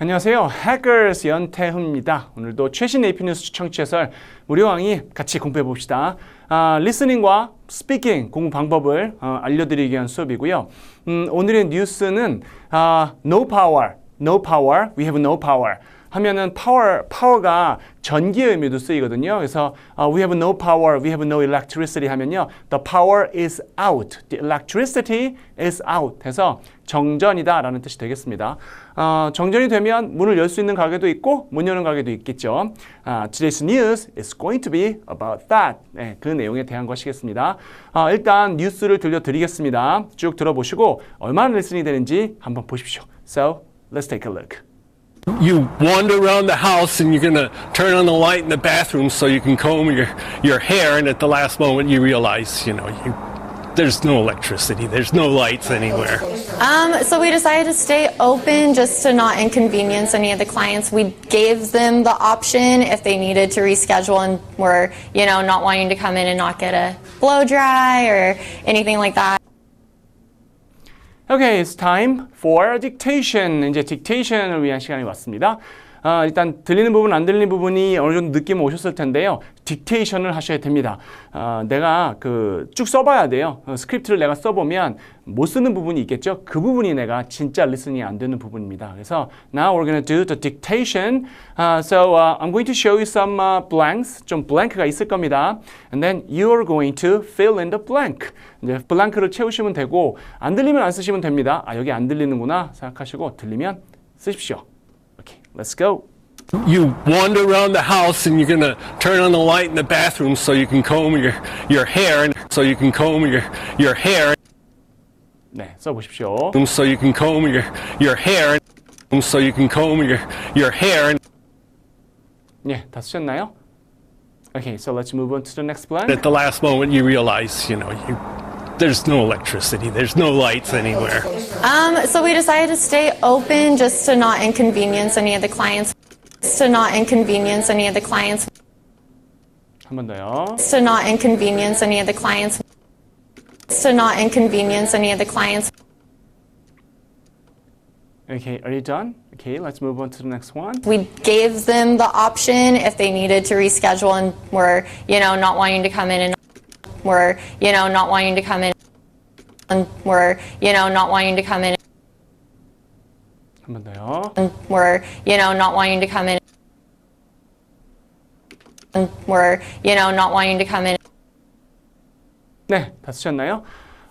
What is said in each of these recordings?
안녕하세요. 해커스 연태훈입니다. 오늘도 최신 AP 뉴스 청취해설 무료왕이 같이 공부해 봅시다. 아, 리스닝과 스피킹 공부 방법을 어, 알려드리기 위한 수업이고요. 음, 오늘의 뉴스는 아, no power, no power, we have no power. 하면은 power, power가 전기의 의미도 쓰이거든요. 그래서 uh, we have no power, we have no electricity 하면요. The power is out. The electricity is out. 해서 정전이다 라는 뜻이 되겠습니다. 어, 정전이 되면 문을 열 수 있는 가게도 있고 못 여는 가게도 있겠죠. 아, today's news is going to be about that. 네, 그 내용에 대한 것이겠습니다. 아, 일단 뉴스를 들려드리겠습니다. 쭉 들어보시고 얼마나 리슨이 되는지 한번 보십시오. So, let's take a look. You wander around the house and you're going to turn on the light in the bathroom so you can comb your, your hair and at the last moment you realize you know you, there's no electricity there's no lights anywhere Um, so we decided to stay open just to not inconvenience any of the clients. We gave them the option if they needed to reschedule and were, you know, not wanting to come in and not get a blow dry or anything like that. Okay, it's time for dictation. 이제 dictation을 위한 시간이 왔습니다. 아, 일단 들리는 부분, 안 들리는 부분이 어느 정도 느낌 오셨을 텐데요. dictation을 하셔야 됩니다. 아, 내가 그 쭉 써봐야 돼요. 어, 스크립트를 내가 써보면 못 쓰는 부분이 있겠죠. 그 부분이 내가 진짜 리스닝이 안 되는 부분입니다. 그래서 now we're going do the dictation. Uh, so uh, I'm going to show you some uh, blanks. 좀 blank가 있을 겁니다. And then you're going to fill in the blank. 이제 블랑크를 채우시면 되고 안 들리면 안 쓰시면 됩니다. 아 여기 안 들리는구나 생각하시고 들리면 쓰십시오. Okay, let's go. you wander around the house and you're going to turn on the light in the bathroom so you can comb your, your hair and so you can comb your, your hair 네, 써보십시오. so you can comb your, your hair so you can comb your, your hair 예, 다 쓰셨나요? Okay, so let's move on to the next blank. at the last moment you realize you know you there's no electricity there's no lights anywhere Um, so we decided to stay open just to not inconvenience any of the clients. To not inconvenience any of the clients. 한 번 더요. To not inconvenience any of the clients. To not inconvenience any of the clients. Okay, are you done? Okay, let's move on to the next one. We gave them the option if they needed to reschedule and were, you know, not wanting to come in and were, you know, not wanting to come in and were, you know, not wanting to come in 한번 더요. and were, you know, not wanting to come in and were, you know, not wanting to come in 네, 다 쓰셨나요?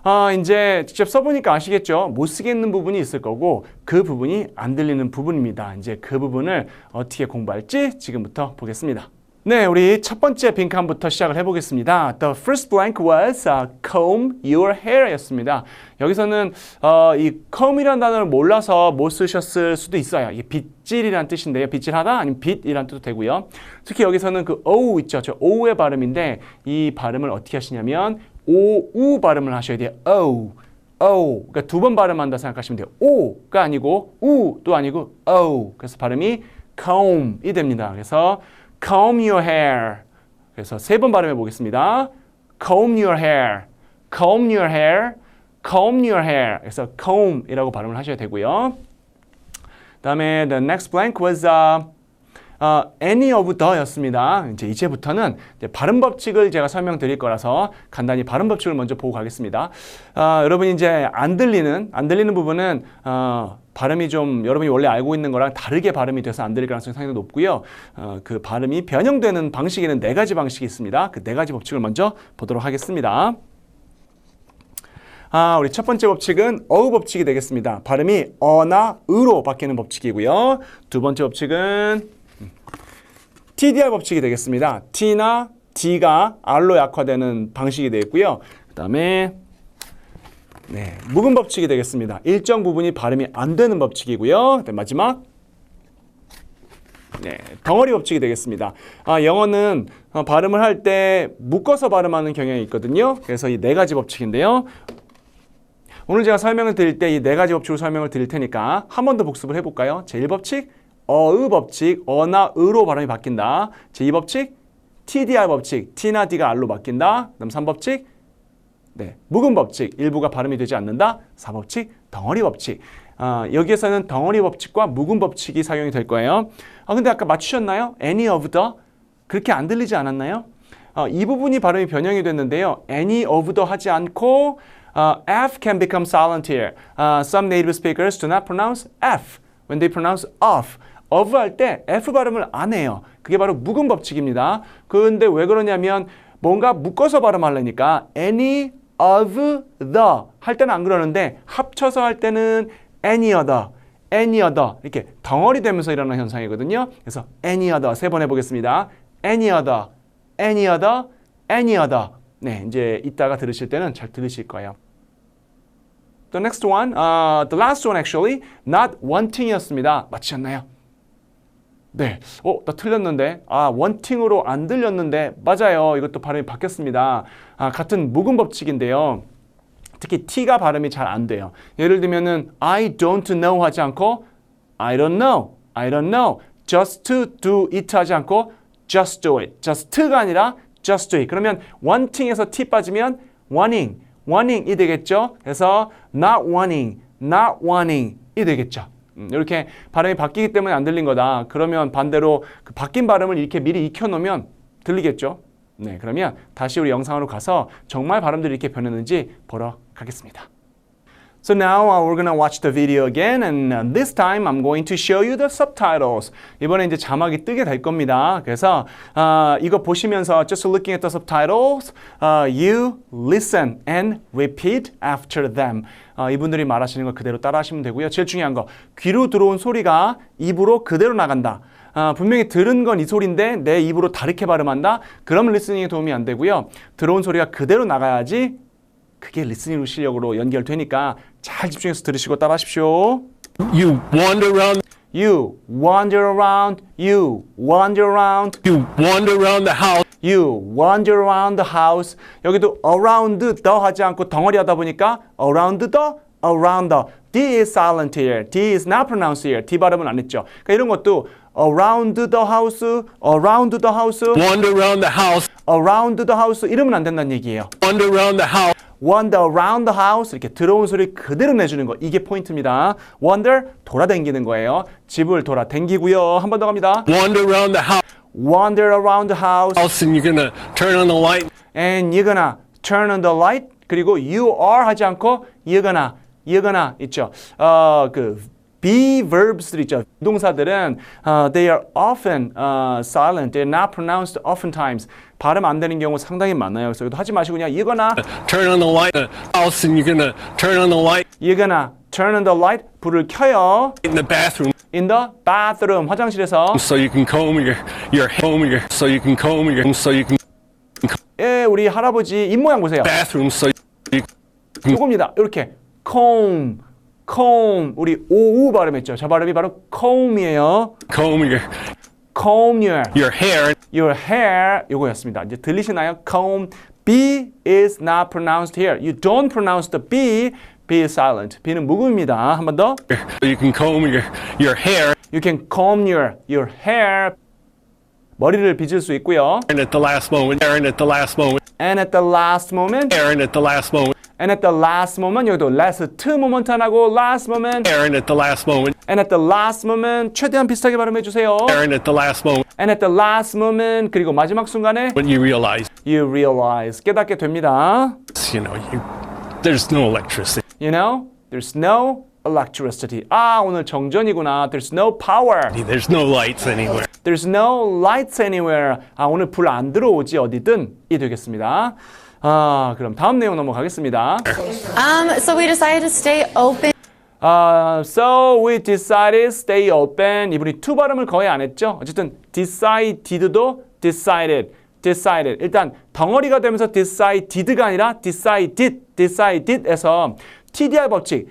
아, 이제 직접 써보니까 아시겠죠? 못 쓰겠는 부분이 있을 거고 그 부분이 안 들리는 부분입니다. 이제 그 부분을 어떻게 공부할지 지금부터 보겠습니다. 네, 우리 첫 번째 빈칸부터 시작을 해보겠습니다. The first blank was uh, comb your hair였습니다. 여기서는 어, 이 comb이라는 단어를 몰라서 못 쓰셨을 수도 있어요. 이게 빗질이란 뜻인데요. 빗질하다 아니면 빗이란 뜻도 되고요. 특히 여기서는 그 o 있죠. 저 o의 발음인데 이 발음을 어떻게 하시냐면 o, 우 발음을 하셔야 돼요. o, o. 그러니까 두 번 발음한다 생각하시면 돼요. o가 아니고 우도 아니고 o. 그래서 발음이 comb이 됩니다. 그래서 comb your hair. 그래서 세 번 발음해 보겠습니다. comb your hair, comb your hair, comb your hair. 그래서 comb이라고 발음을 하셔야 되고요. 다음에 the next blank was uh, 어, any of the였습니다. 이제 이제부터는 이제 발음 법칙을 제가 설명드릴 거라서 간단히 발음 법칙을 먼저 보고 가겠습니다. 어, 여러분이 이제 안 들리는 안 들리는 부분은 어, 발음이 좀 여러분이 원래 알고 있는 거랑 다르게 발음이 돼서 안 들릴 가능성이 상당히 높고요. 어, 그 발음이 변형되는 방식에는 네 가지 방식이 있습니다. 그 네 가지 법칙을 먼저 보도록 하겠습니다. 아, 우리 첫 번째 법칙은 어우 법칙이 되겠습니다. 발음이 어나 으로 바뀌는 법칙이고요. 두 번째 법칙은 TDR 법칙이 되겠습니다. T나 D가 R로 약화되는 방식이 되겠고요. 그 다음에 네, 묵은 법칙이 되겠습니다. 일정 부분이 발음이 안 되는 법칙이고요. 마지막 네, 덩어리 법칙이 되겠습니다. 아, 영어는 어, 발음을 할 때 묶어서 발음하는 경향이 있거든요. 그래서 이 네 가지 법칙인데요. 오늘 제가 설명을 드릴 때 이 네 가지 법칙으로 설명을 드릴 테니까 한 번 더 복습을 해볼까요? 제1법칙, 어의 법칙, 어나 으로 발음이 바뀐다. 제2 법칙, TDR 법칙, T나 D가 R로 바뀐다. 그다음 3법칙, 네, 묵은 법칙, 일부가 발음이 되지 않는다. 4법칙, 덩어리 법칙. 아, 여기에서는 덩어리 법칙과 묵은 법칙이 사용이 될 거예요. 아, 근데 아까 맞추셨나요? any of the 그렇게 안 들리지 않았나요? 어, 이 부분이 발음이 변형이 됐는데요. any of the 하지 않고 어, F can become silent here. Uh, some native speakers do not pronounce F when they pronounce of. Of 할 때 F 발음을 안 해요. 그게 바로 묵은 법칙입니다. 그런데 왜 그러냐면 뭔가 묶어서 발음하려니까 any of the 할 때는 안 그러는데 합쳐서 할 때는 any other, any other 이렇게 덩어리 되면서 일어나는 현상이거든요. 그래서 any other 세 번 해보겠습니다. any other, any other, any other. 네, 이제 이따가 들으실 때는 잘 들으실 거예요. The next one, uh, the last one actually, not wanting이었습니다. 맞히셨나요? 네. 어, 나 틀렸는데. 아, 원팅으로 안 들렸는데. 맞아요. 이것도 발음이 바뀌었습니다. 아, 같은 묵은 법칙인데요. 특히 T가 발음이 잘 안 돼요. 예를 들면은 I don't know 하지 않고 I don't know, I don't know. Just to do it 하지 않고 just do it. just가 아니라 just do it. 그러면 wanting에서 T 빠지면 wanting, wanting이 되겠죠. 그래서 not wanting, not wanting이 되겠죠. 음, 이렇게 발음이 바뀌기 때문에 안 들린 거다. 그러면 반대로 그 바뀐 발음을 이렇게 미리 익혀놓으면 들리겠죠. 네, 그러면 다시 우리 영상으로 가서 정말 발음들이 이렇게 변했는지 보러 가겠습니다. So now uh, we're gonna watch the video again, and uh, this time I'm going to show you the subtitles. 이번에 이제 자막이 뜨게 될 겁니다. 그래서 uh, 이거 보시면서 just looking at the subtitles, uh, you listen and repeat after them. 어, 이분들이 말하시는 거 그대로 따라하시면 되고요. 제일 중요한 거 귀로 들어온 소리가 입으로 그대로 나간다. 아, 분명히 들은 건 이 소리인데 내 입으로 다르게 발음한다. 그럼 리스닝에 도움이 안 되고요. 들어온 소리가 그대로 나가야지 그게 리스닝 실력으로 연결되니까 잘 집중해서 들으시고 따라하십시오. You wander around. You wander around, you wander around, You wander around the house. you wander around the house. 여기도 around the 하지 않고 덩어리 하다 보니까 around the, around the. D is silent here. D is not pronounced here. D 발음은 안 했죠. 그러니까 이런 것도 around the house, around the house, Wander around the house. around the house 이러면 안 된다는 얘기예요. Wander around the house. wander around the house 이렇게 들어온 소리 그대로 내주는 거 이게 포인트입니다. wander 돌아다니는 거예요. 집을 돌아다니고요. 한 번 더 갑니다. Wander around the house. wander around the house House, and you're gonna turn on the light. and you're gonna turn on the light 그리고 you are 하지 않고 you're gonna you're gonna 있죠. 어그 be verbs들 있죠. 동사들은 어, they are often uh, silent. They're not pronounced oftentimes. 발음 안 되는 경우 상당히 많아요. 그래서 하지 마시고 그냥 gonna Turn on the light. House, and you're gonna turn on the light gonna turn on the light 불을 켜요. in the bathroom in the bathroom 화장실에서 so you can comb your your your so you can comb your so you can 예, 우리 할아버지 입 모양 보세요. bathroom so you 요겁니다. 이렇게 comb, comb 우리 오우 발음했죠. 저 발음이 바로 comb이에요. comb your comb your your hair your hair 요거였습니다. 이제 들리시나요? comb B is not pronounced here. You don't pronounce the B. B is silent. B는 묵음입니다. 한 번 더. so you can comb your your hair You can comb your your hair. 머리를 빗을 수 있고요. and at the last moment and at the last moment And at the last moment, and at the last moment and at the last moment 여기도 last moment 안 하고 last moment, and at the last moment and at the last moment 최대한 비슷하게 발음해 주세요. and at the last moment And at the last moment 그리고 마지막 순간에 when you realize you realize 깨닫게 됩니다. you know you there's no electricity You know, there's no electricity. 아 오늘 정전이구나. There's no power. there's no lights anywhere There's no lights anywhere. 아 오늘 불 안 들어오지 어디든 이 되겠습니다. 아 그럼 다음 내용 넘어가겠습니다. Um, so we decided to stay open. 아, so we decided stay open. 이분이 to 발음을 거의 안 했죠. 어쨌든 decided도 decided, decided. 일단 덩어리가 되면서 decided가 아니라 decided, decided에서 TDR 법칙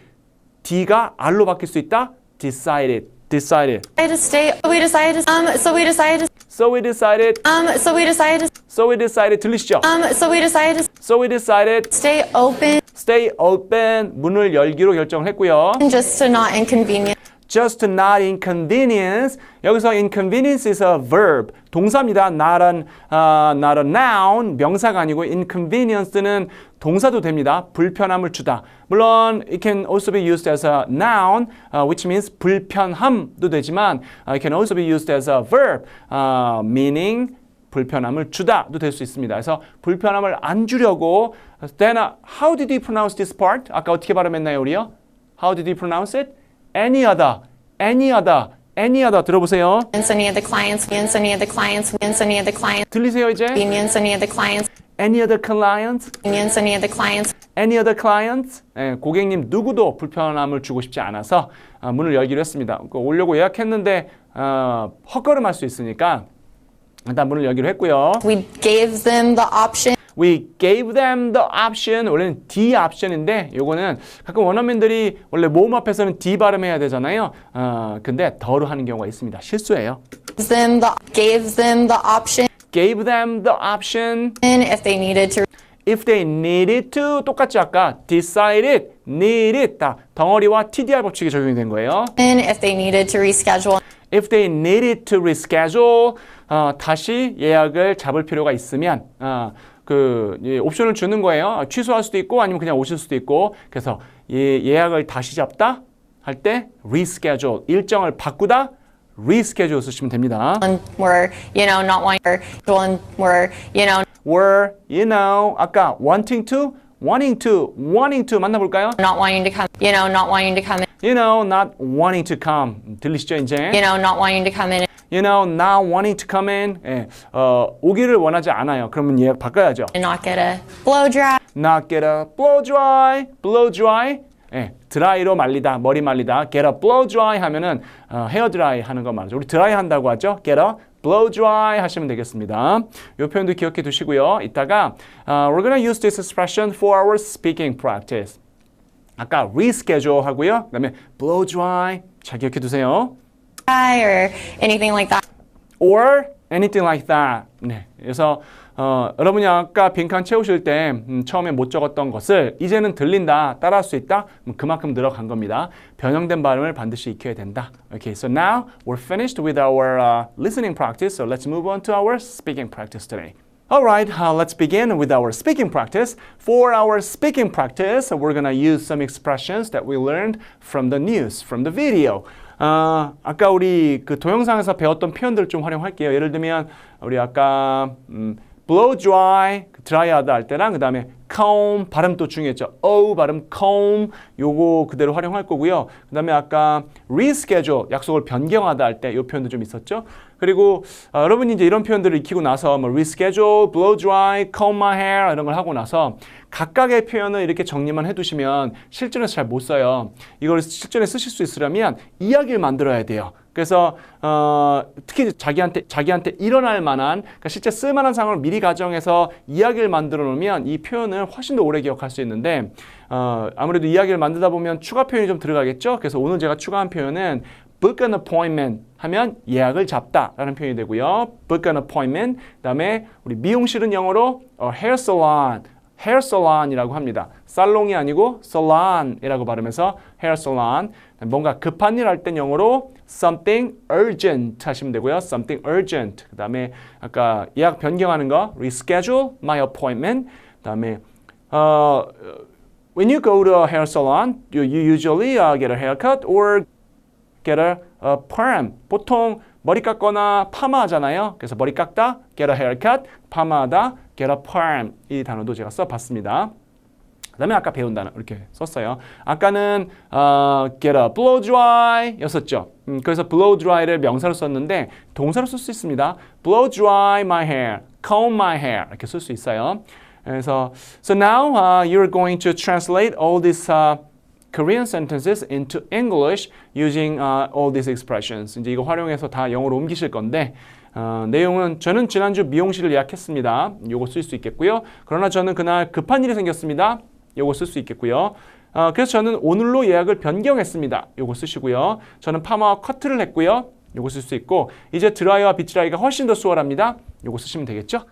D가 R로 바뀔 수 있다. decided, decided. Decided to stay. We decided. Um, so we decided. So we decided, Um, so we decided. so we decided 들리시죠? Um, so we decided to So we decided stay open stay open 문을 열기로 결정을 했고요. just to not inconvenience. Just not inconvenience. 여기서 inconvenience is a verb. 동사입니다. not, an, 아, not a noun. 명사가 아니고 inconvenience는 동사도 됩니다. 불편함을 주다. 물론 it can also be used as a noun, uh, which means 불편함도 되지만 uh, it can also be used as a verb, uh, meaning 불편함을 주다도 될 수 있습니다. 그래서 불편함을 안 주려고 then uh, how did you pronounce this part? 아까 어떻게 발음했나요, 우리요? How did you pronounce it? Any other, any other, any other 들어보세요. Any of the clients, any of the clients, any of the clients, 들리세요 이제? any of the clients, Any other clients? any of the clients, Any other clients? 예, 고객님 누구도 불편함을 주고 싶지 않아서 아, 문을 열기로 했습니다. 그 오려고 예약했는데 어, 헛걸음할 수 있으니까 일단 문을 열기로 했고요. we gave them the option We gave them the option. 원래는 D option인데 요거는 가끔 원어민들이 원래 모음 앞에서는 D 발음해야 되잖아요. 어, 근데 더로 하는 경우가 있습니다. 실수예요. gives them the gave them the option Gave them the option if they needed to if they needed to 똑같이 아까 decided, needed 다 덩어리와 TDR 법칙이 적용이 된 거예요. if they needed to reschedule If they needed to reschedule 어, 다시 예약을 잡을 필요가 있으면 어, 그 예, 옵션을 주는 거예요. 아, 취소할 수도 있고 아니면 그냥 오실 수도 있고 그래서 예, 예약을 다시 잡다 할 때 reschedule 일정을 바꾸다 reschedule 쓰시면 됩니다. were you know not wanting were you know were you know 아까 wanting to wanting to wanting to 만나볼까요? not wanting to come you know not wanting to come in You know not wanting to come 들리시죠 이제? you know not wanting to come in You know not wanting to come in 예, 어, 오기를 원하지 않아요. 그러면 예약 바꿔야죠. and not get a blow dry not get a blow dry, blow dry. 예, 드라이로 말리다, 머리 말리다. get a blow dry 하면은 어, 헤어 드라이 하는 거 말이죠. 우리 드라이 한다고 하죠. get a blow dry 하시면 되겠습니다. 이 표현도 기억해 두시고요. 이따가 어, we're gonna use this expression for our speaking practice. 아까 reschedule 하고요. 그다음에 blow dry 잘 기억해 두세요. or anything like that or anything like that. 네. 그래서 어, 여러분이 아까 빈칸 채우실 때 음, 처음에 못 적었던 것을 이제는 들린다, 따라할 수 있다. 음, 그만큼 늘어간 겁니다. 변형된 발음을 반드시 익혀야 된다. Okay, so now we're finished with our uh, listening practice. So let's move on to our speaking practice today. All right, uh, let's begin with our speaking practice. For our speaking practice, we're gonna use some expressions that we learned from the news, from the video. 아, 아까 우리 그 동영상에서 배웠던 표현들 좀 활용할게요. 예를 들면 우리 아까 음, blow dry, 드라이하다 할 때랑 그 다음에 comb 발음 또 중요했죠. o 발음 comb 요거 그대로 활용할 거고요. 그 다음에 아까 reschedule 약속을 변경하다 할때이 표현도 좀 있었죠. 그리고 어, 여러분이 이제 이런 표현들을 익히고 나서 뭐 reschedule, blow dry, comb my hair 이런 걸 하고 나서 각각의 표현을 이렇게 정리만 해두시면 실전에서 잘 못 써요. 이걸 실전에 쓰실 수 있으려면 이야기를 만들어야 돼요. 그래서 어, 특히 자기한테 자기한테 일어날 만한 그러니까 실제 쓸만한 상황을 미리 가정해서 이야기를 만들어 놓으면 이 표현을 훨씬 더 오래 기억할 수 있는데 어, 아무래도 이야기를 만들다 보면 추가 표현이 좀 들어가겠죠. 그래서 오늘 제가 추가한 표현은 book an appointment 하면 예약을 잡다라는 표현이 되고요. book an appointment 그다음에 우리 미용실은 영어로 어, hair salon hair salon이라고 합니다. 살롱이 아니고 salon이라고 발음해서 hair salon. 뭔가 급한 일 할 땐 영어로 something urgent 하시면 되고요. something urgent. 그 다음에 아까 예약 변경하는 거 reschedule my appointment. 그 다음에 어, when you go to a hair salon, you, you usually uh, get a haircut or get a, a perm. 보통 머리 깎거나 파마하잖아요. 그래서 머리 깎다, get a haircut, 파마하다, get a perm. 이 단어도 제가 써봤습니다. 그 다음에 아까 배운 단어 이렇게 썼어요. 아까는 어, get a blow dry 였었죠. 음, 그래서 blow dry를 명사로 썼는데 동사로 쓸 수 있습니다. blow dry my hair, comb my hair 이렇게 쓸 수 있어요. 그래서 so now uh, you're going to translate all these uh, Korean sentences into English using uh, all these expressions. 이제 이거 활용해서 다 영어로 옮기실 건데 어, 내용은 저는 지난주 미용실을 예약했습니다. 요거 쓸 수 있겠고요. 그러나 저는 그날 급한 일이 생겼습니다. 요거 쓸 수 있겠고요. 어, 그래서 저는 오늘로 예약을 변경했습니다. 요거 쓰시고요. 저는 파마와 커트를 했고요. 요거 쓸 수 있고 이제 드라이와 빗드라이가 훨씬 더 수월합니다. 요거 쓰시면 되겠죠.